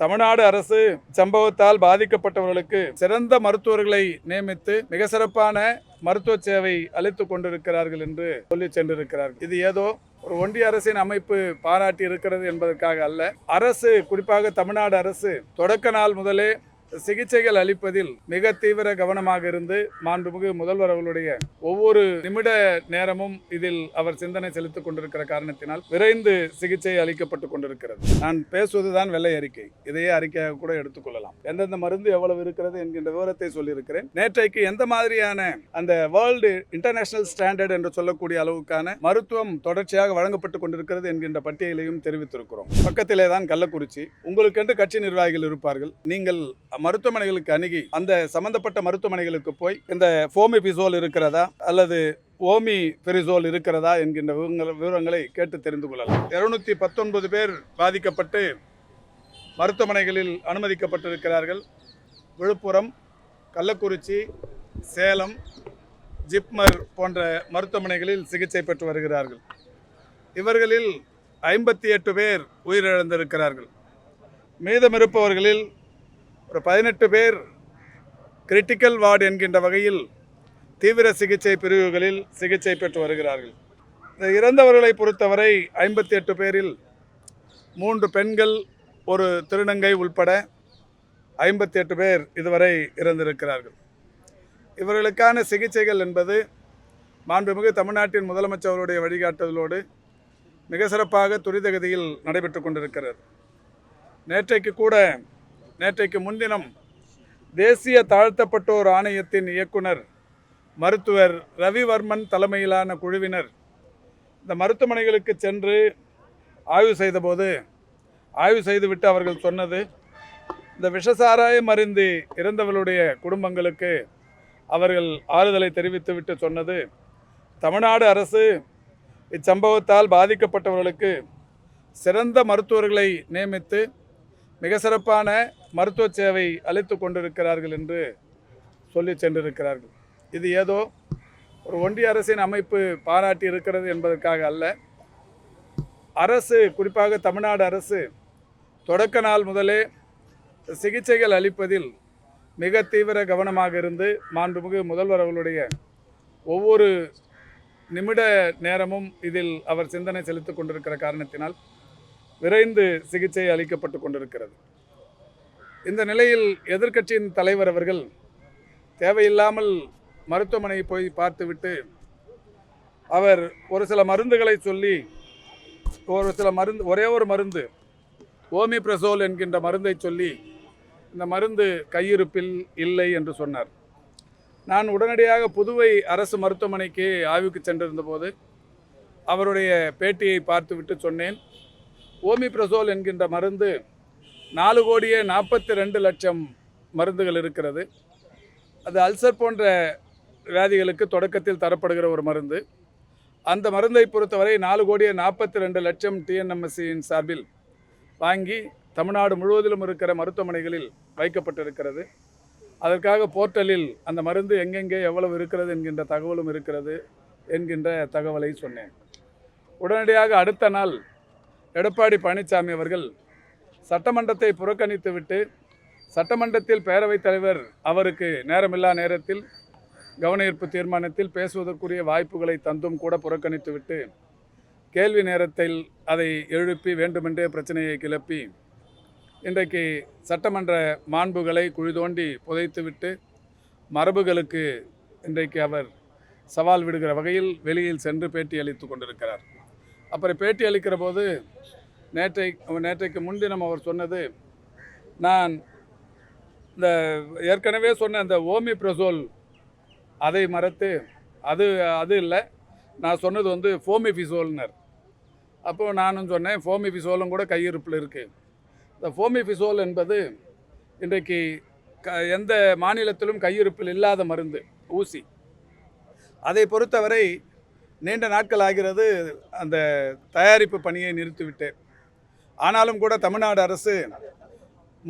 தமிழ்நாடு அரசு சம்பவத்தால் பாதிக்கப்பட்டவர்களுக்கு சிறந்த மருத்துவர்களை நியமித்து மிக சிறப்பான மருத்துவ சேவை அளித்துக் கொண்டிருக்கிறார்கள் என்று சொல்லி சென்றிருக்கிறார்கள். இது ஏதோ ஒரு ஒன்றிய அரசின் அமைப்பு பாராட்டி இருக்கிறது என்பதற்காக அல்ல. அரசு குறிப்பாக தமிழ்நாடு அரசு தொடக்க நாள் முதலே சிகிச்சைகள் அளிப்பதில் மிக தீவிர கவனமாக இருந்து மாண்புமிகு முதல்வர் அவர்களுடைய ஒவ்வொரு நிமிட நேரமும் இதில் அவர் சிந்தனை செலுத்திக் கொண்டிருக்கிற காரணத்தினால் விரைந்து சிகிச்சை அளிக்கப்பட்டு கொண்டிருக்கிறது. நான் பேசுவதுதான் வெள்ளை அறிக்கை. இதையே அறிக்கையாக கூட எடுத்துக்கொள்ளலாம் எந்தெந்த மருந்து எவ்வளவு இருக்கிறது என்கின்ற விவரத்தை சொல்லியிருக்கிறேன். நேற்றைக்கு எந்த மாதிரியான அந்த வேர்ல்டு இன்டர்நேஷனல் ஸ்டாண்டர்ட் என்று சொல்லக்கூடிய அளவுக்கான மருத்துவம் தொடர்ச்சியாக வழங்கப்பட்டு கொண்டிருக்கிறது என்கின்ற பட்டியலையும் தெரிவித்திருக்கிறோம். பக்கத்திலே தான் கள்ளக்குறிச்சி. உங்களுக்கென்று கட்சி நிர்வாகிகள் இருப்பார்கள். நீங்கள் மருத்துவமனைகளுக்கு அணுகி அந்த சம்பந்தப்பட்ட மருத்துவமனைகளுக்கு போய் இந்த ஃபோமிபிசோல் இருக்கிறதா அல்லது ஓமி பெரிசோல் இருக்கிறதா என்கின்ற விவரங்களை கேட்டு தெரிந்து கொள்ளலாம். இருநூத்தி பத்தொன்பது பேர் பாதிக்கப்பட்டு மருத்துவமனைகளில் அனுமதிக்கப்பட்டிருக்கிறார்கள். விழுப்புரம் கள்ளக்குறிச்சி சேலம் ஜிப்மர் போன்ற மருத்துவமனைகளில் சிகிச்சை பெற்று வருகிறார்கள். இவர்களில் ஐம்பத்தி எட்டு பேர் உயிரிழந்திருக்கிறார்கள். மீதமிருப்பவர்களில் ஒரு பதினெட்டு பேர் கிரிட்டிக்கல் வார்டு என்கின்ற வகையில் தீவிர சிகிச்சை பிரிவுகளில் சிகிச்சை பெற்று வருகிறார்கள். இந்த இறந்தவர்களை பொறுத்தவரை ஐம்பத்தி எட்டு பேரில் மூன்று பெண்கள் ஒரு திருநங்கை உள்பட ஐம்பத்தி எட்டு பேர் இதுவரை இறந்திருக்கிறார்கள். இவர்களுக்கான சிகிச்சைகள் என்பது மாண்புமிகு தமிழ்நாட்டின் முதலமைச்சர்களுடைய வழிகாட்டுதலோடு மிக சிறப்பாக துரிதகதியில் நடைபெற்று கொண்டிருக்கிறது. நேற்றைக்கு கூட நேற்றைக்கு முன்தினம் தேசிய தாழ்த்தப்பட்டோர் ஆணையத்தின் இயக்குனர் மருத்துவர் ரவிவர்மன் தலைமையிலான குழுவினர் இந்த மருத்துவமனைகளுக்கு சென்று ஆய்வு செய்தபோது ஆய்வு செய்துவிட்டு அவர்கள் சொன்னது இந்த விஷசாராயம் அறிந்து இறந்தவர்களுடைய குடும்பங்களுக்கு அவர்கள் ஆறுதலை தெரிவித்துவிட்டு சொன்னது. தமிழ்நாடு அரசு இச்சம்பவத்தால் பாதிக்கப்பட்டவர்களுக்கு சிறந்த மருத்துவர்களை நியமித்து மிக சிறப்பான மருத்துவ சேவை அழைத்து கொண்டிருக்கிறார்கள் என்று சொல்லி சென்றிருக்கிறார்கள். இது ஏதோ ஒரு ஒன்றிய அரசின் அமைப்பு பாராட்டி இருக்கிறது என்பதற்காக அல்ல. அரசு குறிப்பாக தமிழ்நாடு அரசு தொடக்க நாள் முதலே சிகிச்சைகள் அளிப்பதில் மிக தீவிர கவனமாக இருந்து மாண்புமிகு முதல்வர் அவர்களுடைய ஒவ்வொரு நிமிட நேரமும் இதில் அவர் சிந்தனை செலுத்திக் கொண்டிருக்கிற காரணத்தினால் விரைந்து சிகிச்சை அளிக்கப்பட்டு கொண்டிருக்கிறது. இந்த நிலையில் எதிர்க்கட்சியின் தலைவர் அவர்கள் தேவையில்லாமல் மருத்துவமனை போய் பார்த்துவிட்டு அவர் ஒரு சில மருந்துகளை சொல்லி ஒரு சில மருந்து ஒரே ஒரு மருந்து ஓமிப்ரசோல் என்கின்ற மருந்தை சொல்லி இந்த மருந்து கையிருப்பில் இல்லை என்று சொன்னார். நான் உடனடியாக புதுவை அரசு மருத்துவமனைக்கு ஆய்வுக்கு சென்றிருந்தபோது அவருடைய பேட்டியை பார்த்துவிட்டு சொன்னேன். ஓமிப்ரசோல் என்கின்ற மருந்து நாலு கோடியே நாற்பத்தி ரெண்டு லட்சம் மருந்துகள் இருக்கிறது. அது அல்சர் போன்ற வியாதிகளுக்கு தொடக்கத்தில் தரப்படுகிற ஒரு மருந்து. அந்த மருந்தை பொறுத்தவரை நாலு கோடியே நாற்பத்தி ரெண்டு லட்சம் டிஎன்எம்எஸ்சியின் சார்பில் வாங்கி தமிழ்நாடு முழுவதிலும் இருக்கிற மருத்துவமனைகளில் வைக்கப்பட்டிருக்கிறது. அதற்காக போர்ட்டலில் அந்த மருந்து எங்கெங்கே எவ்வளவு இருக்கிறது என்கின்ற தகவலும் இருக்கிறது என்கின்ற தகவலை சொன்னேன். உடனடியாக அடுத்த நாள் எடப்பாடி பழனிசாமி அவர்கள் சட்டமன்றத்தை புறக்கணித்துவிட்டு சட்டமன்றத்தில் பேரவைத் தலைவர் அவருக்கு நேரமில்லா நேரத்தில் கவனயீர்ப்பு தீர்மானத்தில் பேசுவதற்குரிய வாய்ப்புகளை தந்தும் கூட புறக்கணித்துவிட்டு கேள்வி நேரத்தில் அதை எழுப்பி வேண்டுமென்றே பிரச்சனையை கிளப்பி இன்றைக்கு சட்டமன்ற மாண்புகளை குழி தோண்டி புதைத்துவிட்டு மரபுகளுக்கு இன்றைக்கு அவர் சவால் விடுகிற வகையில் வெளியில் சென்று பேட்டி அளித்து கொண்டிருக்கிறார். அப்புறம் பேட்டி அளிக்கிற போது நேற்றை நேற்றைக்கு முன்தினம் அவர் சொன்னது நான் இந்த ஏற்கனவே சொன்ன அந்த ஓமிப்ரசோல் அதை மறத்து அது அது இல்லை. நான் சொன்னது வந்து ஃபோமிஃபிசோல்னர். அப்போது நானும் சொன்னேன் ஃபோமிஃபிசோலும் கூட கையிருப்பில் இருக்குது இந்த ஃபோமிஃபிசோல் என்பது இன்றைக்கு க எந்த மாநிலத்திலும் கையிருப்பில் இல்லாத மருந்து ஊசி. அதை பொறுத்தவரை நீண்ட நாட்கள் ஆகிறது அந்த தயாரிப்பு பணியை நிறுத்திவிட்டேன் ஆனாலும் கூட தமிழ்நாடு அரசு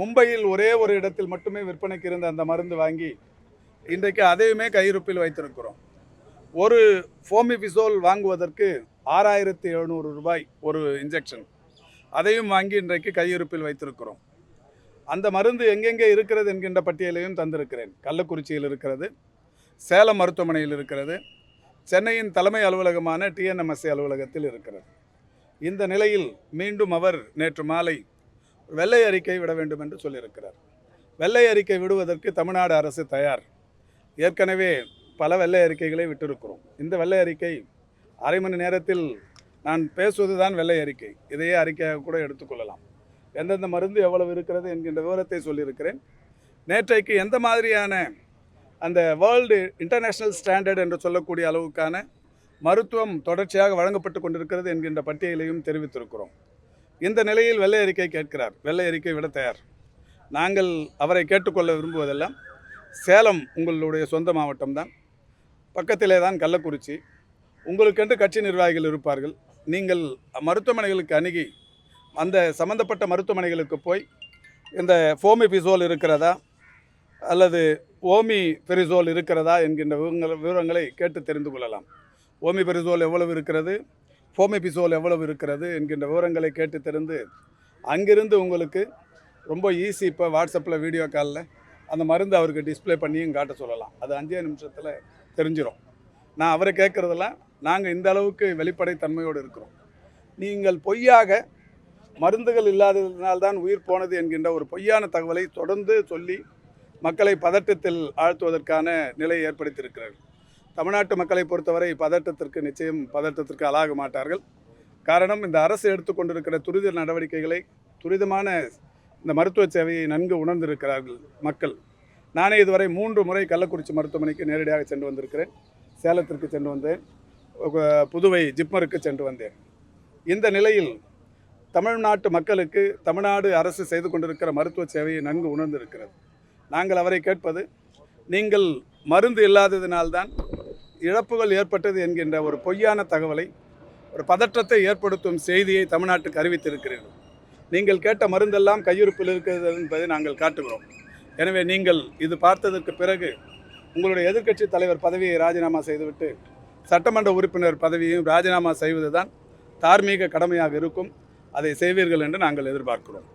மும்பையில் ஒரே ஒரு இடத்தில் மட்டுமே விற்பனைக்கு இருந்த அந்த மருந்து வாங்கி இன்றைக்கு அதையுமே கையிருப்பில் வைத்திருக்கிறோம். ஒரு ஃபோமிபிசோல் வாங்குவதற்கு ஆறாயிரத்தி எழுநூறு ரூபாய் ஒரு இன்ஜெக்ஷன் அதையும் வாங்கி இன்றைக்கு கையிருப்பில் வைத்திருக்கிறோம். அந்த மருந்து எங்கெங்கே இருக்கிறது என்கின்ற பட்டியலையும் தந்திருக்கிறேன். கள்ளக்குறிச்சியில் இருக்கிறது சேலம் மருத்துவமனையில் இருக்கிறது சென்னையின் தலைமை அலுவலகமான டிஎன்எம்எஸ்சி அலுவலகத்தில் இருக்கிறது. இந்த நிலையில் மீண்டும் அவர் நேற்று மாலை வெள்ளை அறிக்கை விட வேண்டும் என்று சொல்லியிருக்கிறார். வெள்ளை அறிக்கை விடுவதற்கு தமிழ்நாடு அரசு தயார். ஏற்கனவே பல வெள்ளை அறிக்கைகளை விட்டிருக்கிறோம். இந்த வெள்ளை அறிக்கை அரை மணி நேரத்தில் நான் பேசுவது தான் வெள்ளை அறிக்கை. இதையே அறிக்கையாக கூட எடுத்துக்கொள்ளலாம். எந்தெந்த மருந்து எவ்வளவு இருக்கிறது என்கின்ற விவரத்தை சொல்லியிருக்கிறேன். நேற்றைக்கு எந்த மாதிரியான அந்த வேர்ல்டு இன்டர்நேஷ்னல் ஸ்டாண்டர்ட் என்று சொல்லக்கூடிய அளவுக்கான மருத்துவம் தொடர்ச்சியாக வழங்கப்பட்டு கொண்டிருக்கிறது என்கின்ற பட்டியலையும் தெரிவித்திருக்கிறோம். இந்த நிலையில் வெள்ளை அறிக்கை கேட்கிறார். வெள்ளை அறிக்கை விட தயார். நாங்கள் அவரை கேட்டுக்கொள்ள விரும்புவதெல்லாம் சேலம் உங்களுடைய சொந்த மாவட்டம் தான் பக்கத்திலே தான் கள்ளக்குறிச்சி. உங்களுக்கென்று கட்சி நிர்வாகிகள் இருப்பார்கள். நீங்கள் மருத்துவமனைகளுக்கு அணுகி அந்த சம்பந்தப்பட்ட மருத்துவமனைகளுக்கு போய் இந்த ஃபோமிபிசோல் இருக்கிறதா? அல்லது ஓமி பெரிசோல் இருக்கிறதா? என்கின்ற விவரங்கள் விவரங்களை கேட்டு தெரிந்து கொள்ளலாம். ஓமிபெரிசோல் எவ்வளவு இருக்கிறது? ஃபோமிபிசோல் எவ்வளவு இருக்கிறது? என்கின்ற விவரங்களை கேட்டு தெரிந்து அங்கிருந்து உங்களுக்கு ரொம்ப ஈஸி இப்போ வாட்ஸ்அப்பில் வீடியோ காலில் அந்த மருந்து அவருக்கு டிஸ்ப்ளே பண்ணியும் காட்ட சொல்லலாம். அது அஞ்சே நிமிஷத்தில் தெரிஞ்சிடும் நான் அவரை கேட்குறதெல்லாம் நாங்கள் இந்த அளவுக்கு வெளிப்படை தன்மையோடு இருக்கிறோம். நீங்கள் பொய்யாக மருந்துகள் இல்லாததினால்தான் உயிர் போனது என்கின்ற ஒரு பொய்யான தகவலை தொடர்ந்து சொல்லி மக்களை பதட்டத்தில் ஆழ்த்துவதற்கான நிலை ஏற்படுத்தியிருக்கிறார்கள். தமிழ்நாட்டு மக்களை பொறுத்தவரை பதட்டத்திற்கு நிச்சயம் பதட்டத்திற்கு ஆளாக மாட்டார்கள். காரணம் இந்த அரசு எடுத்துக்கொண்டிருக்கிற துரித நடவடிக்கைகளை துரிதமான இந்த மருத்துவ சேவையை நன்கு உணர்ந்திருக்கிறார்கள் மக்கள். நானே இதுவரை மூன்று முறை கள்ளக்குறிச்சி மருத்துவமனைக்கு நேரடியாக சென்று வந்திருக்கிறேன். சேலத்திற்கு சென்று வந்தேன். புதுவை ஜிப்மருக்கு சென்று வந்தேன். இந்த நிலையில் தமிழ்நாட்டு மக்களுக்கு தமிழ்நாடு அரசு செய்து கொண்டிருக்கிற மருத்துவ சேவையை நன்கு உணர்ந்திருக்கிறது. நாங்கள் அவரை கேட்பது நீங்கள் மருந்து இல்லாததினால்தான் இழப்புகள் ஏற்பட்டது என்கின்ற ஒரு பொய்யான தகவலை ஒரு பதற்றத்தை ஏற்படுத்தும் செய்தியை தமிழ்நாட்டுக்கு அறிவித்திருக்கிறீர்கள். நீங்கள் கேட்ட மருந்தெல்லாம் கையிருப்பில் இருக்கிறது என்பதை நாங்கள் காட்டுகிறோம். எனவே நீங்கள் இது பார்த்ததற்கு பிறகு உங்களுடைய எதிர்க்கட்சி தலைவர் பதவியை ராஜினாமா செய்துவிட்டு சட்டமன்ற உறுப்பினர் பதவியையும் ராஜினாமா செய்வதுதான் தார்மீக கடமையாக இருக்கும். அதை செய்வீர்கள் என்று நாங்கள் எதிர்பார்க்கிறோம்.